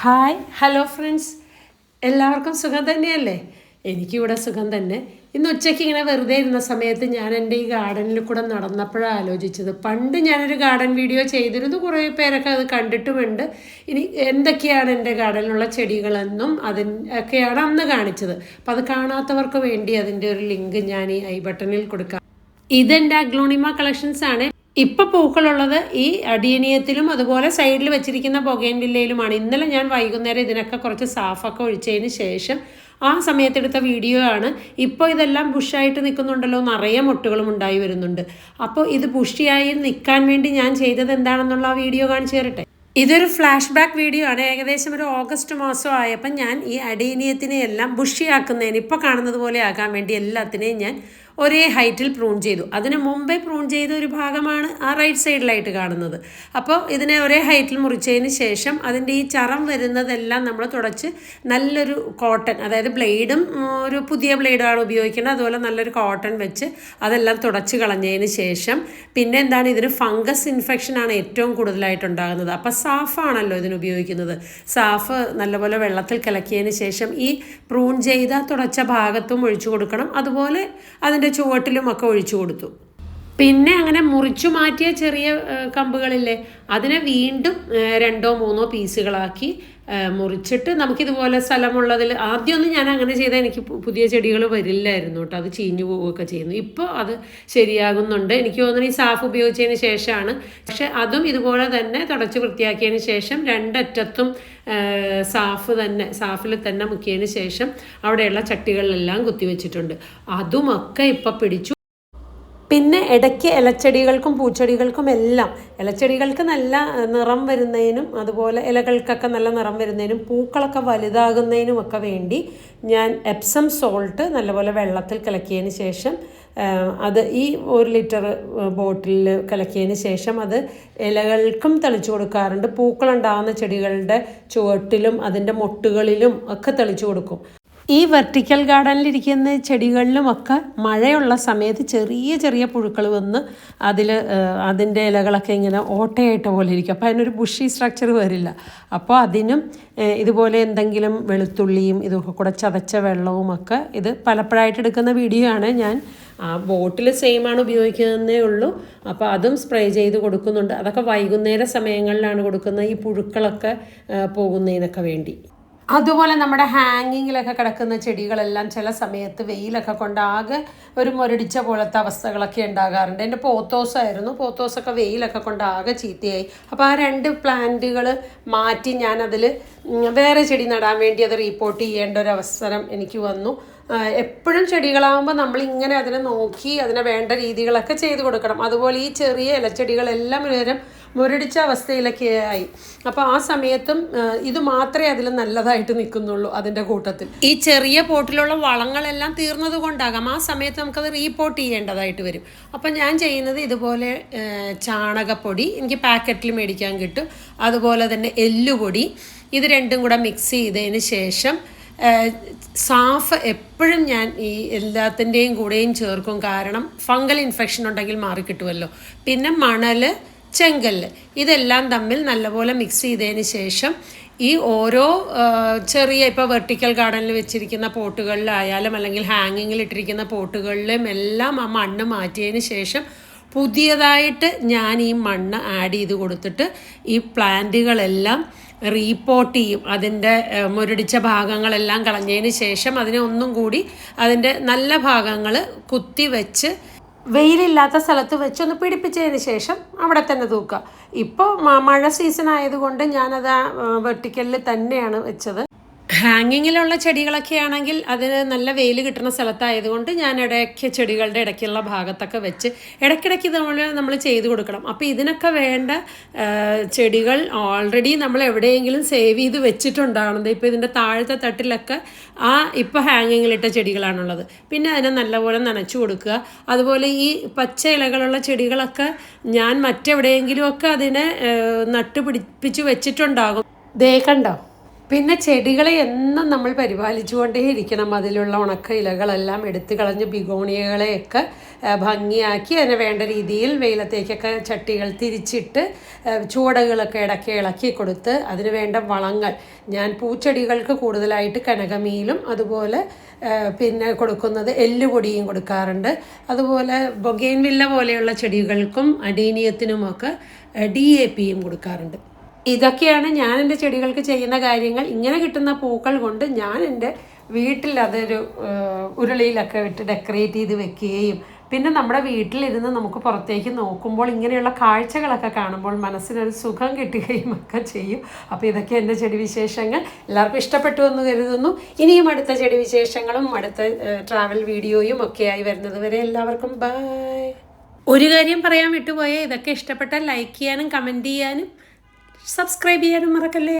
Hi hello friends. എല്ലാവർക്കും സുഖം തന്നെയല്ലേ? എനിക്കിവിടെ സുഖം തന്നെ. ഇന്ന് ഉച്ചയ്ക്ക് ഇങ്ങനെ വെറുതെ ഇരുന്ന സമയത്ത് ഞാൻ എന്റെ ഈ ഗാർഡനിൽ കൂടെ നടന്നപ്പോഴാണ് ആലോചിച്ചത്. പണ്ട് ഞാനൊരു ഗാർഡൻ വീഡിയോ ചെയ്തിരുന്നു. കുറേ പേരൊക്കെ അത് കണ്ടിട്ടുമുണ്ട്. ഇനി എന്തൊക്കെയാണ് എന്റെ ഗാർഡനിലുള്ള ചെടികളെന്നും അതിൻ ഒക്കെയാണ് അന്ന് കാണിച്ചത്. അപ്പോൾ അത് കാണാത്തവർക്ക് വേണ്ടി അതിന്റെ ഒരു ലിങ്ക് ഞാൻ ഈ ഐ ബട്ടണിൽ കൊടുക്കാം. ഇതെന്റെ അഗ്ലോണിമ കളക്ഷൻസ് ആണ് ഇപ്പൊ പൂക്കളുള്ളത് ഈ അടിയനിയത്തിലും അതുപോലെ സൈഡിൽ വെച്ചിരിക്കുന്ന ബൊഗേൻവില്ലയിലുമാണ് ഇന്നലെ ഞാൻ വൈകുന്നേരം ഇതിനൊക്കെ കുറച്ച് സാഫൊക്കെ ഒഴിച്ചതിന് ശേഷം ആ സമയത്തെടുത്ത വീഡിയോ ആണ്. ഇപ്പോൾ ഇതെല്ലാം ബുഷായിട്ട് നിൽക്കുന്നുണ്ടല്ലോ നിറയെ മുട്ടുകളും ഉണ്ടായി വരുന്നുണ്ട്. അപ്പോൾ ഇത് ബുഷിയായി നിൽക്കാൻ വേണ്ടി ഞാൻ ചെയ്തത് എന്താണെന്നുള്ള ആ വീഡിയോ കാണിച്ചു തരട്ടെ. ഇതൊരു ഫ്ലാഷ് ബാക്ക് വീഡിയോ ആണ്. ഏകദേശം ഒരു ഓഗസ്റ്റ് മാസം ആയപ്പോൾ ഞാൻ ഈ അടീനിയത്തിനെ എല്ലാം ബുഷിയാക്കുന്നതിന് ഇപ്പോൾ കാണുന്നത് പോലെ ആകാൻ വേണ്ടി എല്ലാത്തിനെയും ഞാൻ ഒരേ ഹൈറ്റിൽ പ്രൂൺ ചെയ്തു. അതിന് മുമ്പേ പ്രൂൺ ചെയ്ത ഒരു ഭാഗമാണ് ആ റൈറ്റ് സൈഡിലായിട്ട് കാണുന്നത്. അപ്പോൾ ഇതിനെ ഒരേ ഹൈറ്റിൽ മുറിച്ചതിന് ശേഷം അതിന്റെ ഈ ചറം വരുന്നതെല്ലാം നമ്മൾ തുടച്ച് നല്ലൊരു കോട്ടൺ അതായത് ബ്ലേഡും ഒരു പുതിയ ബ്ലേഡാണ് ഉപയോഗിക്കുന്നത്. അതുപോലെ നല്ലൊരു കോട്ടൺ വെച്ച് അതെല്ലാം തുടച്ച് കളഞ്ഞതിന് ശേഷം പിന്നെ എന്താണ് ഇതിന് ഫംഗസ് ഇൻഫെക്ഷനാണ് ഏറ്റവും കൂടുതലായിട്ട് ഉണ്ടാകുന്നത് അപ്പോൾ സാഫാണല്ലോ ഇതിന് ഉപയോഗിക്കുന്നത്. സാഫ് നല്ലപോലെ വെള്ളത്തിൽ കലക്കിയതിന് ശേഷം ഈ പ്രൂൺ ചെയ്ത തുടച്ച ഭാഗത്തും ഒഴിച്ചു കൊടുക്കണം. അതുപോലെ അതിന്റെ ചുവട്ടിലും ഒക്കെ ഒഴിച്ചു കൊടുത്തു. പിന്നെ അങ്ങനെ മുറിച്ചു മാറ്റിയ ചെറിയ കമ്പുകളില്ലേ അതിനെ വീണ്ടും രണ്ടോ മൂന്നോ പീസുകളാക്കി മുറിച്ചിട്ട് നമുക്കിതുപോലെ സ്ഥലമുള്ളതിൽ ആദ്യമൊന്നും ഞാൻ അങ്ങനെ ചെയ്താൽ എനിക്ക് പുതിയ ചെടികൾ വരില്ലായിരുന്നു കേട്ടോ. അത് ചീഞ്ഞു പോവുകയൊക്കെ ചെയ്യുന്നു. ഇപ്പോൾ അത് ശരിയാകുന്നുണ്ട്. എനിക്ക് തോന്നുന്നു ഈ സാഫ് ഉപയോഗിച്ചതിന് ശേഷമാണ്. പക്ഷെ അതും ഇതുപോലെ തന്നെ തുടച്ച് വൃത്തിയാക്കിയതിന് ശേഷം രണ്ടറ്റത്തും സാഫ് തന്നെ സാഫിൽ തന്നെ മുക്കിയതിന് ശേഷം അവിടെയുള്ള ചട്ടികളിലെല്ലാം കുത്തിവെച്ചിട്ടുണ്ട്. അതുമൊക്കെ ഇപ്പം പിടിച്ചു പിന്നെ ഇടയ്ക്ക് ഇലച്ചെടികൾക്കും പൂച്ചെടികൾക്കും എല്ലാം ഇലച്ചെടികൾക്ക് നല്ല നിറം വരുന്നതിനും അതുപോലെ ഇലകൾക്കൊക്കെ നല്ല നിറം വരുന്നതിനും പൂക്കളൊക്കെ വലുതാകുന്നതിനും ഒക്കെ വേണ്ടി ഞാൻ എപ്സം സോൾട്ട് നല്ലപോലെ വെള്ളത്തിൽ കലക്കിയതിന് ശേഷം അത് ഈ ഒരു ലിറ്റർ ബോട്ടിലിൽ കലക്കിയതിന് ശേഷം അത് ഇലകൾക്കും തെളിച്ചു കൊടുക്കാറുണ്ട്. പൂക്കളുണ്ടാകുന്ന ചെടികളുടെ ചുവട്ടിലും അതിന്റെ മൊട്ടുകളിലും ഒക്കെ തെളിച്ചു കൊടുക്കും. ഈ വെർട്ടിക്കൽ ഗാർഡനിലിരിക്കുന്ന ചെടികളിലുമൊക്കെ മഴയുള്ള സമയത്ത് ചെറിയ ചെറിയ പുഴുക്കൾ വന്ന് അതിൽ അതിന്റെ ഇലകളൊക്കെ ഇങ്ങനെ ഓട്ടയായിട്ട പോലെ ഇരിക്കും. അപ്പോൾ അതിനൊരു ബുഷി സ്ട്രക്ചർ വരില്ല. അപ്പോൾ അതിനും ഇതുപോലെ എന്തെങ്കിലും വെളുത്തുള്ളിയും ഇതൊക്കെ കൂടെ ചതച്ച വെള്ളവും ഒക്കെ ഇത് പലപ്പോഴായിട്ട് എടുക്കുന്ന വീഡിയോ ആണ്. ഞാൻ ആ ബോട്ടിൽ സെയിം ആണ് ഉപയോഗിക്കുന്നതേ ഉള്ളൂ. അപ്പോൾ അതും സ്പ്രേ ചെയ്ത് കൊടുക്കുന്നുണ്ട്. അതൊക്കെ വൈകുന്നേര സമയങ്ങളിലാണ് കൊടുക്കുന്നത് ഈ പുഴുക്കളൊക്കെ പോകുന്നതിനൊക്കെ വേണ്ടി. അതുപോലെ നമ്മുടെ ഹാങ്ങിങ്ങിലൊക്കെ കിടക്കുന്ന ചെടികളെല്ലാം ചില സമയത്ത് വെയിലൊക്കെ കൊണ്ട് ആകെ ഒരു മുരടിച്ച പോലത്തെ അവസ്ഥകളൊക്കെ ഉണ്ടാകാറുണ്ട്. എന്റെ പോത്തോസായിരുന്നു. പോത്തോസൊക്കെ വെയിലൊക്കെ കൊണ്ട് ആകെ ചീത്തയായി. അപ്പോൾ ആ രണ്ട് പ്ലാന്റുകൾ മാറ്റി ഞാനതിൽ വേറെ ചെടി നടാൻ വേണ്ടി അത് റീപ്പോർട്ട് ചെയ്യേണ്ട ഒരു അവസരം എനിക്ക് വന്നു. എപ്പോഴും ചെടികളാകുമ്പോൾ നമ്മൾ ഇങ്ങനെ അതിനെ നോക്കി അതിനെ വേണ്ട രീതികളൊക്കെ ചെയ്തു കൊടുക്കണം. അതുപോലെ ഈ ചെറിയ ഇലച്ചെടികളെല്ലാം ഒരുതരം മുരടിച്ച അവസ്ഥയിലൊക്കെ ആയി. അപ്പോൾ ആ സമയത്തും ഇത് മാത്രമേ അതിൽ നല്ലതായിട്ട് നിൽക്കുന്നുള്ളൂ അതിന്റെ കൂട്ടത്തിൽ. ഈ ചെറിയ പോട്ടിലുള്ള വളങ്ങളെല്ലാം തീർന്നത് കൊണ്ടാകാം. ആ സമയത്ത് നമുക്കത് റീപോർട്ട് ചെയ്യേണ്ടതായിട്ട് വരും. അപ്പം ഞാൻ ചെയ്യുന്നത് ഇതുപോലെ ചാണകപ്പൊടി എനിക്ക് പാക്കറ്റിൽ മേടിക്കാൻ കിട്ടും. അതുപോലെ തന്നെ എല്ലുപൊടി. ഇത് രണ്ടും കൂടെ മിക്സ് ചെയ്തതിന് ശേഷം സാഫ് എപ്പോഴും ഞാൻ ഈ എല്ലാത്തിന്റെയും കൂടെയും ചേർക്കും. കാരണം ഫംഗൽ ഇൻഫെക്ഷൻ ഉണ്ടെങ്കിൽ മാറിക്കിട്ടുമല്ലോ പിന്നെ മണൽ ചെങ്കല്ല് ഇതെല്ലാം തമ്മിൽ നല്ലപോലെ മിക്സ് ചെയ്തതിന് ശേഷം ഈ ഓരോ ചെറിയ ഇപ്പോൾ വെർട്ടിക്കൽ ഗാർഡനിൽ വെച്ചിരിക്കുന്ന പോട്ടുകളിലായാലും അല്ലെങ്കിൽ ഹാങ്ങിങ്ങിൽ ഇട്ടിരിക്കുന്ന പോട്ടുകളിലും എല്ലാം ആ മണ്ണ് മാറ്റിയതിന് ശേഷം പുതിയതായിട്ട് ഞാൻ ഈ മണ്ണ് ആഡ് ചെയ്ത് കൊടുത്തിട്ട് ഈ പ്ലാന്റുകളെല്ലാം റീപ്പോർട്ട് ചെയ്യും. അതിന്റെ മുരടിച്ച ഭാഗങ്ങളെല്ലാം കളഞ്ഞതിന് ശേഷം അതിനെ ഒന്നും കൂടി അതിന്റെ നല്ല ഭാഗങ്ങൾ കുത്തി വെച്ച് വെയിലില്ലാത്ത സ്ഥലത്ത് വെച്ചൊന്ന് പിടിപ്പിച്ചതിന് ശേഷം അവിടെ തന്നെ തൂക്കുക. ഇപ്പോൾ മഴ സീസൺ ആയതുകൊണ്ട് ഞാനത് വെർട്ടിക്കലിൽ തന്നെയാണ് വെച്ചത്. ഹാങ്ങിങ്ങിലുള്ള ചെടികളൊക്കെ ആണെങ്കിൽ അതിന് നല്ല വെയിൽ കിട്ടുന്ന സ്ഥലത്തായതുകൊണ്ട് ഞാൻ ഇടയ്ക്ക് ചെടികളുടെ ഇടയ്ക്കുള്ള ഭാഗത്തൊക്കെ വെച്ച് ഇടയ്ക്കിടയ്ക്ക് നമ്മൾ നമ്മൾ ചെയ്ത് കൊടുക്കണം. അപ്പോൾ ഇതിനൊക്കെ വേണ്ട ചെടികൾ ഓൾറെഡി നമ്മൾ എവിടെയെങ്കിലും സേവ് ചെയ്ത് വെച്ചിട്ടുണ്ടാകുന്നത് ഇപ്പോൾ ഇതിന്റെ താഴത്തെ തട്ടിലൊക്കെ ആ ഇപ്പോൾ ഹാങ്ങിങ്ങിലിട്ട ചെടികളാണുള്ളത്. പിന്നെ അതിനെ നല്ലപോലെ നനച്ചു കൊടുക്കുക. അതുപോലെ ഈ പച്ച ഇലകളുള്ള ചെടികളൊക്കെ ഞാൻ മറ്റെവിടെയെങ്കിലുമൊക്കെ അതിനെ നട്ടുപിടിപ്പിച്ച് വെച്ചിട്ടുണ്ടാകും. ദേ കണ്ടോ? പിന്നെ ചെടികളെ എന്നും നമ്മൾ പരിപാലിച്ചുകൊണ്ടേയിരിക്കണം അതിലുള്ള ഉണക്ക ഇലകളെല്ലാം എടുത്തു കളഞ്ഞ് ബിഗോണിയകളെയൊക്കെ ഭംഗിയാക്കി അതിനെ വേണ്ട രീതിയിൽ വെയിലത്തേക്കൊക്കെ ചട്ടികൾ തിരിച്ചിട്ട് ചൂടകളൊക്കെ ഇടയ്ക്ക് ഇളക്കി കൊടുത്ത് അതിന് വേണ്ട വളങ്ങൾ. ഞാൻ പൂച്ചെടികൾക്ക് കൂടുതലായിട്ട് കനകമീലും അതുപോലെ പിന്നെ കൊടുക്കുന്നത് എല്ലുപൊടിയും കൊടുക്കാറുണ്ട്. അതുപോലെ ബൊഗേൻവില്ല പോലെയുള്ള ചെടികൾക്കും അഡീനിയത്തിനുമൊക്കെ ഡി എ പിയും കൊടുക്കാറുണ്ട്. ഇതൊക്കെയാണ് ഞാൻ എന്റെ ചെടികൾക്ക് ചെയ്യുന്ന കാര്യങ്ങൾ. ഇങ്ങനെ കിട്ടുന്ന പൂക്കൾ കൊണ്ട് ഞാൻ എന്റെ വീട്ടിൽ അതൊരു ഉരുളിയിലൊക്കെ ഇട്ട് ഡെക്കറേറ്റ് ചെയ്ത് വെക്കുകയും പിന്നെ നമ്മുടെ വീട്ടിലിരുന്ന് നമുക്ക് പുറത്തേക്ക് നോക്കുമ്പോൾ ഇങ്ങനെയുള്ള കാഴ്ചകളൊക്കെ കാണുമ്പോൾ മനസ്സിനൊരു സുഖം കിട്ടുകയും ഒക്കെ ചെയ്യും. അപ്പോൾ ഇതൊക്കെ എന്റെ ചെടി വിശേഷങ്ങൾ എല്ലാവർക്കും ഇഷ്ടപ്പെട്ടു എന്ന് കരുതുന്നു. ഇനിയും അടുത്ത ചെടി വിശേഷങ്ങളും അടുത്ത ട്രാവൽ വീഡിയോയും ഒക്കെയായി വരുന്നത് വരെ എല്ലാവർക്കും ബൈ ഒരു കാര്യം പറയാൻ വിട്ടുപോയാൽ ഇതൊക്കെ ഇഷ്ടപ്പെട്ടാൽ ലൈക്ക് ചെയ്യാനും കമന്റ് ചെയ്യാനും സബ്സ്ക്രൈബ് ചെയ്യാനും മറക്കല്ലേ?